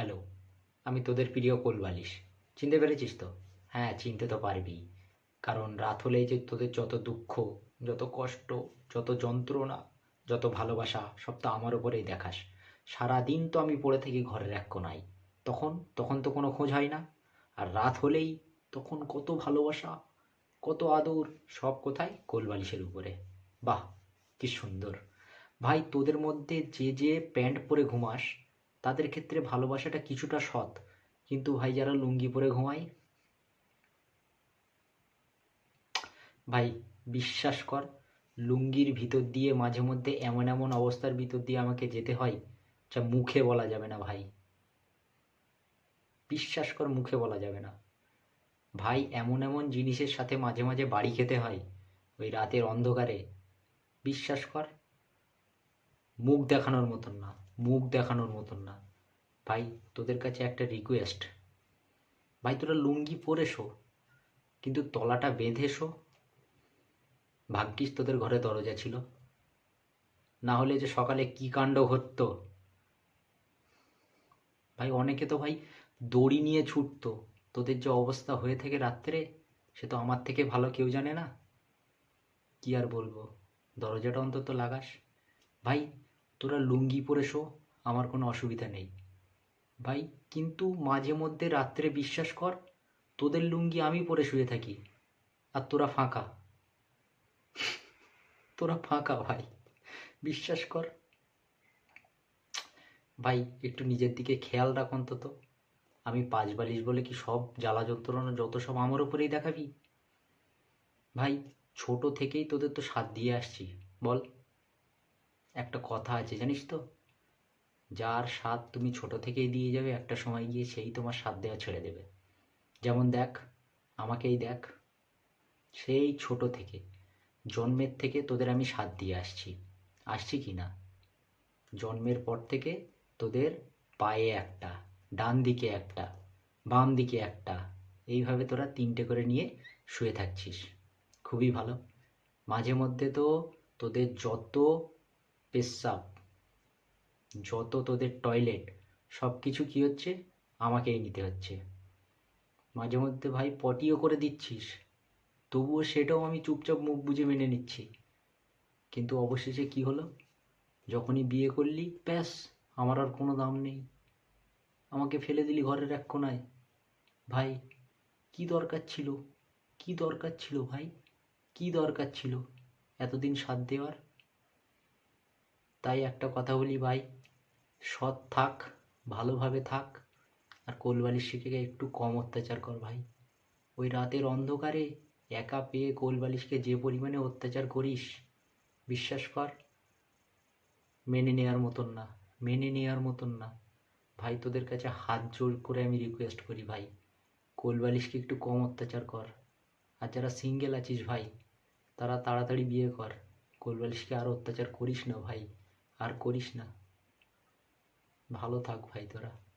Hello আমি তোদের প্রিয় কোলবালিশ। চিনতে পেরেছিস তো? হ্যাঁ চিনতে তো পারবি। কারণ রাত হলেই যে তোদের যত দুঃখ, যত কষ্ট, যত যন্ত্রণা, যত ভালোবাসা, সব তো আমার ওপরেই দেখাস। সারাদিন তো আমি পড়ে থাকি ঘরের এক কোনায়। তখন তখন তো কোনো খোঁজ হয় না। আর রাত হলেই তখন কত ভালোবাসা, কত আদর, সব কোথায়? কোলবালিশের উপরে। বাহ, কি সুন্দর। ভাই, তোদের মধ্যে যে যে প্যান্ট পরে ঘুমাস তাদের ক্ষেত্রে ভালোবাসাটা কিছুটা সৎ। কিন্তু ভাই, যারা লুঙ্গি পরে ঘুমায়, ভাই, বিশ্বাস কর, লুঙ্গির ভিতর দিয়ে মাঝে মধ্যে এমন এমন অবস্থার ভিতর দিয়ে আমাকে যেতে হয়, যা মুখে বলা যাবে না ভাই। বিশ্বাস কর, মুখে বলা যাবে না। ভাই, এমন এমন জিনিসের সাথে মাঝে মাঝে বাড়ি খেতে হয়, ওই রাতের অন্ধকারে। বিশ্বাস কর, মুখ দেখানোর মতন না। মুখ দেখানোর মতন না। ভাই, তোদের কাছে একটা রিকোয়েস্ট ভাই, তোরা লুঙ্গি পরে শো, কিন্তু তলাটা বেঁধে শো। ভাগ্যিস তোদের ঘরে দরজা ছিল। না হলে যে সকালে কি কাণ্ড ঘটতো। ভাই, অনেকে তো ভাই দড়ি নিয়ে ছুটতো। তোদের যে অবস্থা হয়ে থাকে রাত্রে, সে তো আমার থেকে ভালো কেউ জানে না। কি আর বলব? দরজাটা অন্তত লাগাস। ভাই তোরা লুঙ্গি পরে শো, আমার কোনো অসুবিধা নেই। ভাই, কিন্তু মাঝে মধ্যে রাত্রে বিশ্বাস কর, তোদের লুঙ্গি আমি পরে শুয়ে থাকি, আর তোরা ফাঁকা। তোরা ফাঁকা, ভাই, বিশ্বাস কর। ভাই, একটু নিজের দিকে খেয়াল রাখ অন্তত। আমি পাঁচ বালিশ বলে কি সব জ্বালা যন্ত্রণা যত সব আমার উপরেই দেখাবি? ভাই, ছোট থেকেই তোদের তো সাথ দিয়ে আসছি, বল। একটা কথা আছে, জানিস তো? যার স্বাদ তুমি ছোট থেকেই দিয়ে যাবে, একটা সময় গিয়ে সেই তোমার স্বাদ দেওয়া ছেড়ে দেবে। যেমন দেখ, আমাকেই দেখ, সেই ছোট থেকে, জন্মের থেকে তোদের আমি স্বাদ দিয়ে আসছি। আসছি কি না? জন্মের পর থেকে তোদের পায়ে একটা, ডান দিকে একটা, বাম দিকে একটা, এইভাবে তোরা তিনটে করে নিয়ে শুয়ে থাকছিস। খুবই ভালো। মাঝে মধ্যে তো তোদের যত পেশাব যত তোদের টয়লেট সব কিছু কী হচ্ছে? আমাকেই নিতে হচ্ছে। মাঝে মধ্যে ভাই পটিও করে দিচ্ছিস, তবুও সেটাও আমি চুপচাপ মুখ বুজে মেনে নিচ্ছি। কিন্তু অবশেষে কি হলো? যখনই বিয়ে করলি, ব্যাস, আমার আর কোনো দাম নেই। আমাকে ফেলে দিলি ঘরের এক কোনায়। ভাই, কি দরকার ছিল? কি দরকার ছিল ভাই? কি দরকার ছিল? এতদিন সাথ দেওয়ার তাই একটা কথা বলি ভাই, সৎ থাক, ভালোভাবে থাক, আর কোলবালিশ শিখে একটু কম অত্যাচার কর ভাই। ওই রাতের অন্ধকারে একা পেয়ে কোলবালিশকে যে পরিমাণে অত্যাচার করিস, বিশ্বাস কর, মেনে নেওয়ার মতন না, মেনে নেওয়ার মতন না। ভাই, তোদের কাছে হাত জোর করে আমি রিকোয়েস্ট করি ভাই, কোলবালিশকে একটু কম অত্যাচার কর। আর যারা সিঙ্গেল আছিস ভাই, তারা তাড়াতাড়ি বিয়ে কর, কোলবালিশকে আর অত্যাচার করিস না ভাই। আর করিস না। ভালো থাক ভাই তোরা।